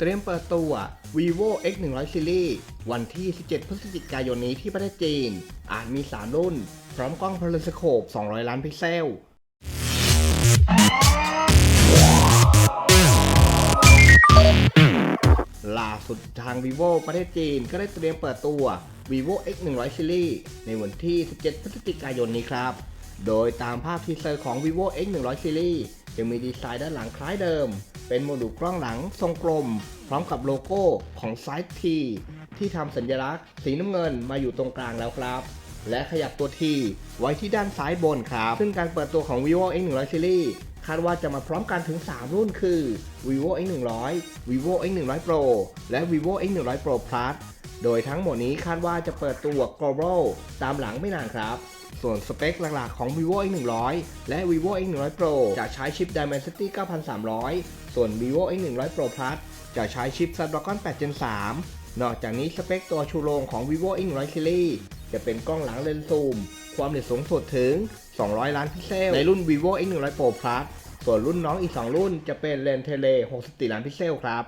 เตรียมเปิดตัว vivo x 1 0 0 series วันที่ 17 พฤศจิกายนนี้ที่ประเทศจีน อาจมี 3 รุ่น พร้อมกล้องพารสโคป 200 ล้านพิกเซล ล่าสุดทาง vivo ประเทศจีนก็ได้เตรียมเปิดตัว vivo x 1 0 0 series ในวันที่ 17 พฤศจิกายนนี้ครับ โดยตามภาพทีเซอร์ของ vivo x 1 0 0 series จะมีดีไซน์ด้านหลังคล้ายเดิม เป็นโมดูลกล้องหลังทรงกลม พร้อมกับโลโก้ของ Side T ที่ทำสัญลักษณ์ สีน้ำเงินมาอยู่ตรงกลางแล้วครับ และขยับตัว T ไว้ที่ด้านซ้ายบนครับ ซึ่งการเปิดตัวของ vivo x 1 0 0 series คาดว่าจะมาพร้อมกันถึง 3 รุ่นคือ vivo x 1 0 0 vivo x 1 0 0 pro และ vivo x 1 0 0 pro plus โดยทั้งหมดนี้คาดว่าจะเปิดตัว global ตามหลังไม่นานครับ ส่วนสเปคหลักๆของ vivo x 1 0 0 และ vivo x 1 0 0 pro จะใช้ชิป dimensity 9300 ส่วน vivo x 1 0 0 pro plus จะใช้ชิป snapdragon 8 gen 3 นอกจากนี้สเปคตัวชูโรงของ vivo x 1 0 0 series จะเป็นกล้องหลังเลนส์ซูม ความละเอียดสูงสุดถึง 200 ล้านพิกเซล ในรุ่น vivo x 1 0 0 pro plus ส่วนรุ่นน้องอีก 2 รุ่นจะเป็นเลนส์เทเล 64 ล้านพิกเซลครับ